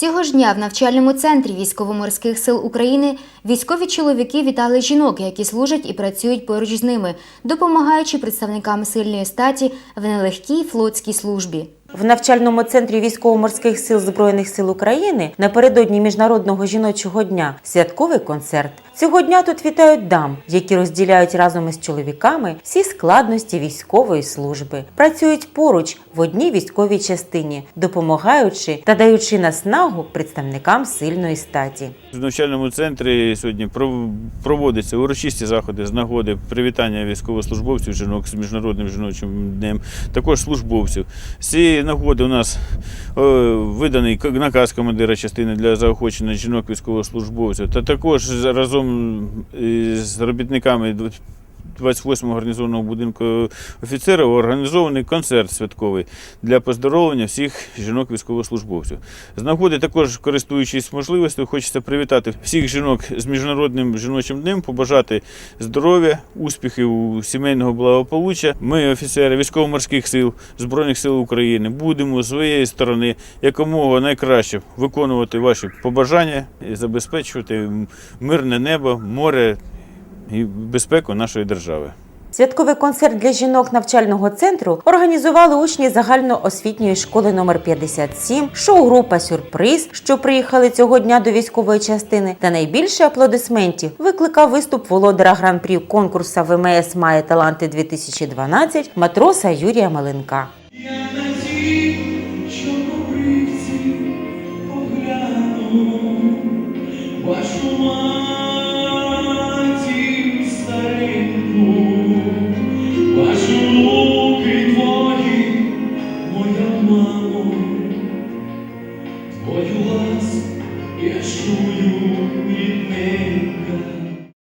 Цього ж дня в навчальному центрі військово-морських сил України військові чоловіки вітали жінок, які служать і працюють поруч з ними, допомагаючи представникам сильної статі в нелегкій флотській службі. В навчальному центрі військово-морських сил Збройних сил України напередодні Міжнародного жіночого дня святковий концерт. Цього дня тут вітають дам, які розділяють разом із чоловіками всі складності військової служби, працюють поруч в одній військовій частині, допомагаючи та даючи наснагу представникам сильної статі. В навчальному центрі сьогодні пров- проводяться урочисті заходи з нагоди привітання військовослужбовців жінок з міжнародним жіночим днем, також службовців. З нагоди у нас е, виданий наказ командира частини для заохочення жінок військовослужбовців, та також разом з робітниками 28-го гарнізонного будинку офіцерів організований концерт святковий для поздоровлення всіх жінок військовослужбовців. З нагоди також, користуючись можливістю, хочеться привітати всіх жінок з міжнародним жіночим днем, побажати здоров'я, успіхів, сімейного благополуччя. Ми, офіцери військово-морських сил Збройних сил України, будемо з своєї сторони якомога найкраще виконувати ваші побажання і забезпечувати мирне небо, море і безпеку нашої держави. Святковий концерт для жінок навчального центру організували учні загальноосвітньої школи номер 57, шоу-група Сюрприз, що приїхали цього дня до військової частини. Та найбільше аплодисментів викликав виступ володара гран-прі конкурсу ВМС Має таланти 2012 матроса Юрія Маленка. Я на ті погляну, я чую рідненька.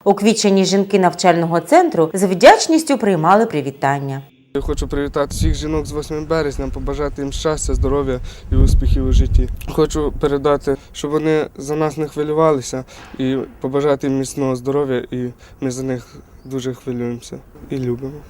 Уквічені жінки навчального центру з вдячністю приймали привітання. Я хочу привітати всіх жінок з 8 березня, побажати їм щастя, здоров'я і успіхів у житті. Хочу передати, щоб вони за нас не хвилювалися і побажати їм міцного здоров'я, і ми за них дуже хвилюємося і любимо.